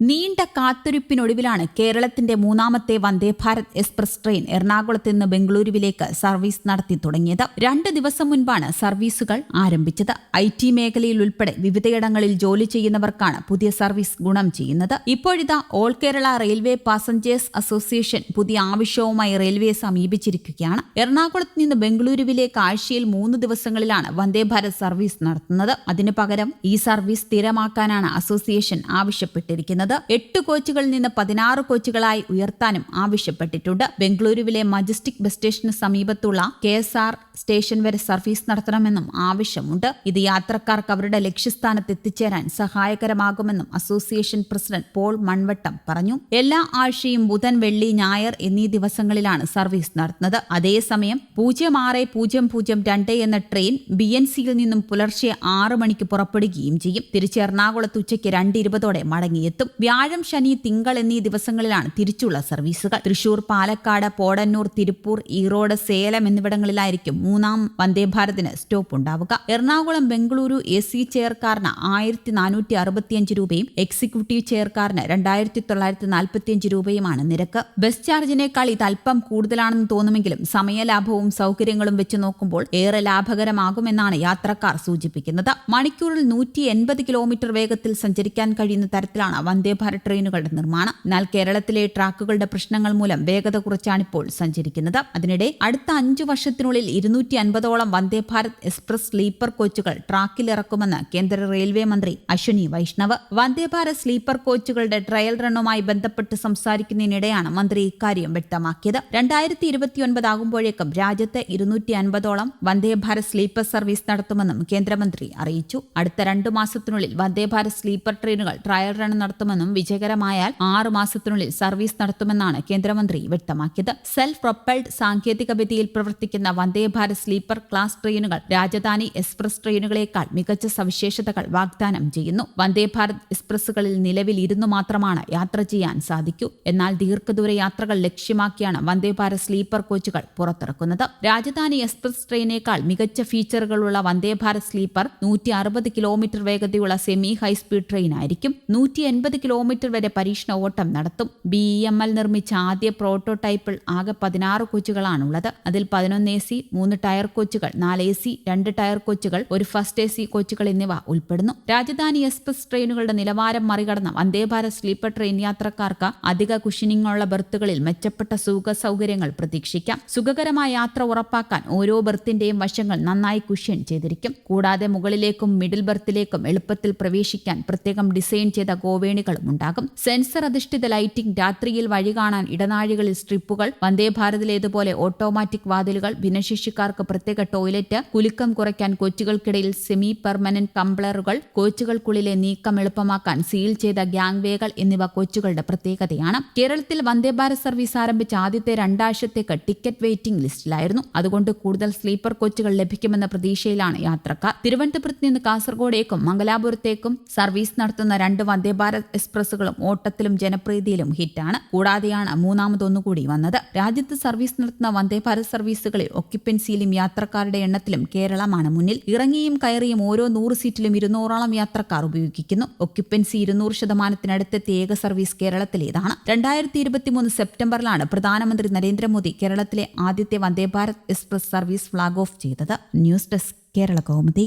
നീണ്ട കാത്തിരിപ്പിനൊടുവിലാണ് കേരളത്തിന്റെ മൂന്നാമത്തെ വന്ദേ ഭാരത് എക്സ്പ്രസ് ട്രെയിൻ എറണാകുളത്ത് നിന്ന് ബംഗളൂരുവിലേക്ക് സർവീസ് നടത്തി തുടങ്ങിയത്. രണ്ട് ദിവസം മുൻപാണ് സർവീസുകൾ ആരംഭിച്ചത്. ഐ ടി മേഖലയിൽ ഉൾപ്പെടെ വിവിധയിടങ്ങളിൽ ജോലി ചെയ്യുന്നവർക്കാണ് പുതിയ സർവീസ് ഗുണം ചെയ്യുന്നത്. ഇപ്പോഴിതാ all Kerala railway passengers association പുതിയ ആവശ്യവുമായി റെയിൽവേ സമീപിച്ചിരിക്കുകയാണ്. എറണാകുളത്ത് നിന്ന് ബംഗളൂരുവിലേക്ക് ആഴ്ചയിൽ മൂന്ന് ദിവസങ്ങളിലാണ് വന്ദേ ഭാരത് സർവീസ് നടത്തുന്നത്. അതിനു പകരം ഈ സർവീസ് സ്ഥിരമാക്കാനാണ് അസോസിയേഷൻ ആവശ്യപ്പെട്ടിരിക്കുന്നത്. എട്ട് കോച്ചുകളിൽ നിന്ന് പതിനാറ് കോച്ചുകളായി ഉയർത്താനും ആവശ്യപ്പെട്ടിട്ടുണ്ട്. ബംഗളൂരുവിലെ മജസ്റ്റിക് ബസ് സ്റ്റേഷന് സമീപത്തുള്ള കെ എസ് ആർ സ്റ്റേഷൻ വരെ സർവീസ് നടത്തണമെന്നും ആവശ്യമുണ്ട്. ഇത് യാത്രക്കാർക്ക് അവരുടെ ലക്ഷ്യസ്ഥാനത്ത് എത്തിച്ചേരാൻ സഹായകരമാകുമെന്നും അസോസിയേഷൻ പ്രസിഡന്റ് പോൾ മൺവട്ടം പറഞ്ഞു. എല്ലാ ആഴ്ചയും ബുധൻ വെള്ളി ഞായർ എന്നീ ദിവസങ്ങളിലാണ് സർവീസ് നടത്തുന്നത്. അതേസമയം പൂജ്യം ആറ് പൂജ്യം പൂജ്യം രണ്ട് എന്ന ട്രെയിൻ ബി എൻ സിയിൽ നിന്നും പുലർച്ചെ ആറ് മണിക്ക് പുറപ്പെടുകയും ചെയ്യും. തിരിച്ച് എറണാകുളത്ത് ഉച്ചയ്ക്ക് രണ്ട് ഇരുപതോടെ മടങ്ങിയെത്തും. വ്യാഴം ശനി തിങ്കൾ എന്നീ ദിവസങ്ങളിലാണ് തിരിച്ചുള്ള സർവീസുകൾ. തൃശൂർ പാലക്കാട് പോടന്നൂർ തിരുപ്പൂർ ഈറോഡ് സേലം എന്നിവിടങ്ങളിലായിരിക്കും മൂന്നാം വന്ദേ ഭാരതിന് സ്റ്റോപ്പ് ഉണ്ടാവുക. എറണാകുളം ബംഗളൂരു എ സി ചെയർക്കാരന് ആയിരത്തി നാനൂറ്റി അറുപത്തിയഞ്ച് രൂപയും എക്സിക്യൂട്ടീവ് ചെയർക്കാരന് രണ്ടായിരത്തി തൊള്ളായിരത്തി നാൽപ്പത്തിയഞ്ച് രൂപയുമാണ് നിരക്ക്. ബസ് ചാർജിനേക്കാൾ ഇത് അല്പം കൂടുതലാണെന്ന് തോന്നുമെങ്കിലും സമയലാഭവും സൗകര്യങ്ങളും വെച്ച് നോക്കുമ്പോൾ ഏറെ ലാഭകരമാകുമെന്നാണ് യാത്രക്കാർ സൂചിപ്പിക്കുന്നത്. മണിക്കൂറിൽ നൂറ്റി എൺപത് കിലോമീറ്റർ വേഗത്തിൽ സഞ്ചരിക്കാൻ കഴിയുന്ന തരത്തിലാണ് വന്ദേ ഭാരത് ട്രെയിനുകളുടെ നിർമ്മാണം. എന്നാൽ കേരളത്തിലെ ട്രാക്കുകളുടെ പ്രശ്നങ്ങൾ മൂലം വേഗത കുറച്ചാണിപ്പോൾ സഞ്ചരിക്കുന്നത്. അതിനിടെ അടുത്ത അഞ്ചു വർഷത്തിനുള്ളിൽ ഇരുന്നൂറ്റി അൻപതോളം വന്ദേ ഭാരത് എക്സ്പ്രസ് സ്ലീപ്പർ കോച്ചുകൾ ട്രാക്കിലിറക്കുമെന്ന് കേന്ദ്ര റെയിൽവേ മന്ത്രി അശ്വിനി വൈഷ്ണവ്. വന്ദേ ഭാരത് സ്ലീപ്പർ കോച്ചുകളുടെ ട്രയൽ റണ്ണുമായി ബന്ധപ്പെട്ട് സംസാരിക്കുന്നതിനിടെയാണ് മന്ത്രി ഇക്കാര്യം വ്യക്തമാക്കിയത്. രണ്ടായിരത്തി ഇരുപത്തിയൊൻപത് ആകുമ്പോഴേക്കും രാജ്യത്തെ ഇരുന്നൂറ്റി അൻപതോളം വന്ദേ ഭാരത് സ്ലീപ്പർ സർവീസ് നടത്തുമെന്നും കേന്ദ്രമന്ത്രി അറിയിച്ചു. അടുത്ത രണ്ടു മാസത്തിനുള്ളിൽ വന്ദേ ഭാരത് സ്ലീപ്പർ ട്രെയിനുകൾ ട്രയൽ റൺ നടത്തുമെന്നും വിജയകരമായാൽ ആറ് മാസത്തിനുള്ളിൽ സർവീസ് നടത്തുമെന്നാണ് കേന്ദ്രമന്ത്രി വ്യക്തമാക്കിയത്. സെൽഫ് പ്രൊപ്പൽഡ് സാങ്കേതികവിദ്യയിൽ പ്രവർത്തിക്കുന്ന വന്ദേ സ്ലീപ്പർ ക്ലാസ് ട്രെയിനുകൾ രാജധാനി എക്സ്പ്രസ് ട്രെയിനുകളേക്കാൾ മികച്ച സവിശേഷതകൾ വാഗ്ദാനം ചെയ്യുന്നു. വന്ദേ ഭാരത് എക്സ്പ്രസുകളിൽ നിലവിൽ ഇരുന്നു മാത്രമാണ് യാത്ര ചെയ്യാൻ സാധിക്കൂ. എന്നാൽ ദീർഘദൂര യാത്രകൾ ലക്ഷ്യമാക്കിയാണ് വന്ദേ ഭാരത് സ്ലീപ്പർ കോച്ചുകൾ പുറത്തിറക്കുന്നത്. രാജധാനി എക്സ്പ്രസ് ട്രെയിനേക്കാൾ മികച്ച ഫീച്ചറുകളുള്ള വന്ദേ ഭാരത് സ്ലീപ്പർ നൂറ്റി അറുപത് കിലോമീറ്റർ വേഗതയുള്ള സെമി ഹൈസ്പീഡ് ട്രെയിൻ ആയിരിക്കും. നൂറ്റി എൺപത് കിലോമീറ്റർ വരെ പരീക്ഷണ ഓട്ടം നടത്തും. ബി എം എൽ നിർമ്മിച്ച ആദ്യ പ്രോട്ടോടൈപ്പിൽ ആകെ പതിനാറ് കോച്ചുകളാണുള്ളത്. അതിൽ പതിനൊന്ന് എ സി മൂന്ന് ടയർ കോച്ചുകൾ നാല് എ സി രണ്ട് ടയർ കോച്ചുകൾ ഒരു ഫസ്റ്റ് എ സി കോച്ചുകൾ എന്നിവ ഉൾപ്പെടുന്നു. രാജധാനി എക്സ്പ്രസ് ട്രെയിനുകളുടെ നിലവാരം മറികടന്ന വന്ദേഭാരത് സ്ലീപ്പർ ട്രെയിൻ യാത്രക്കാർക്ക് അധിക കുഷിനിങ്ങുള്ള ബർത്തുകളിൽ മെച്ചപ്പെട്ട സുഖ സൗകര്യങ്ങൾ പ്രതീക്ഷിക്കാം. സുഖകരമായ യാത്ര ഉറപ്പാക്കാൻ ഓരോ ബർത്തിന്റെയും വശങ്ങൾ നന്നായി കുഷ്യൻ ചെയ്തിരിക്കും. കൂടാതെ മുകളിലേക്കും മിഡിൽ ബർത്തിലേക്കും എളുപ്പത്തിൽ പ്രവേശിക്കാൻ പ്രത്യേകം ഡിസൈൻ ചെയ്ത ഗോവേണികളും ഉണ്ടാകും. സെൻസർ അധിഷ്ഠിത ലൈറ്റിംഗ് രാത്രിയിൽ വഴി കാണാൻ ഇടനാഴികളിൽ സ്ട്രിപ്പുകൾ വന്ദേ ഭാരതിലേതുപോലെ ഓട്ടോമാറ്റിക് വാതിലുകൾ ഭിന്നശേഷിക്കാർക്ക് പ്രത്യേക ടോയ്ലറ്റ് കുലുക്കം കുറയ്ക്കാൻ കോച്ചുകൾക്കിടയിൽ സെമി പെർമനന്റ് കംപ്ലറുകൾ കോച്ചുകൾക്കുള്ളിലെ നീക്കം എളുപ്പമാക്കാൻ സീൽ ചെയ്ത ഗ്യാങ്വേകൾ എന്നിവ കോച്ചുകളുടെ പ്രത്യേകതയാണ്. കേരളത്തിൽ വന്ദേ ഭാരത് സർവീസ് ആരംഭിച്ച ആദ്യത്തെ രണ്ടാഴ്ചത്തേക്ക് ടിക്കറ്റ് വെയിറ്റിംഗ് ലിസ്റ്റിലായിരുന്നു. അതുകൊണ്ട് കൂടുതൽ സ്ലീപ്പർ കോച്ചുകൾ ലഭിക്കുമെന്ന പ്രതീക്ഷയിലാണ് യാത്രക്കാർ. തിരുവനന്തപുരത്ത് നിന്ന് കാസർഗോഡേക്കും മംഗലാപുരത്തേക്കും സർവീസ് നടത്തുന്ന രണ്ട് വന്ദേ ഭാരത് എക്സ്പ്രസുകളും ഓട്ടത്തിലും ജനപ്രീതിയിലും ഹിറ്റാണ്. കൂടാതെയാണ് മൂന്നാമതൊന്നുകൂടി വന്നത്. രാജ്യത്ത് സർവീസ് നടത്തുന്ന വന്ദേ ഭാരത് സർവീസുകളിൽ ഒക്യുപ്പൻസിയിലും യാത്രക്കാരുടെ എണ്ണത്തിലും കേരളമാണ് മുന്നിൽ. ഇറങ്ങിയും കയറിയും ഓരോ നൂറ് സീറ്റിലും ഇരുന്നൂറോളം യാത്രക്കാർ ഉപയോഗിക്കുന്നു. ഒക്യുപ്പൻസി ഇരുന്നൂറ് ശതമാനത്തിനടുത്തെത്തിയ ഏക സർവീസ് കേരളത്തിലേതാണ് രണ്ടായിരത്തി ഇരുപത്തിമൂന്ന് സെപ്റ്റംബറിലാണ് പ്രധാനമന്ത്രി നരേന്ദ്രമോദി കേരളത്തിലെ ആദ്യത്തെ Vande Bharat express service flag off ചെയ്തത്. News desk Kerala Kaumudi.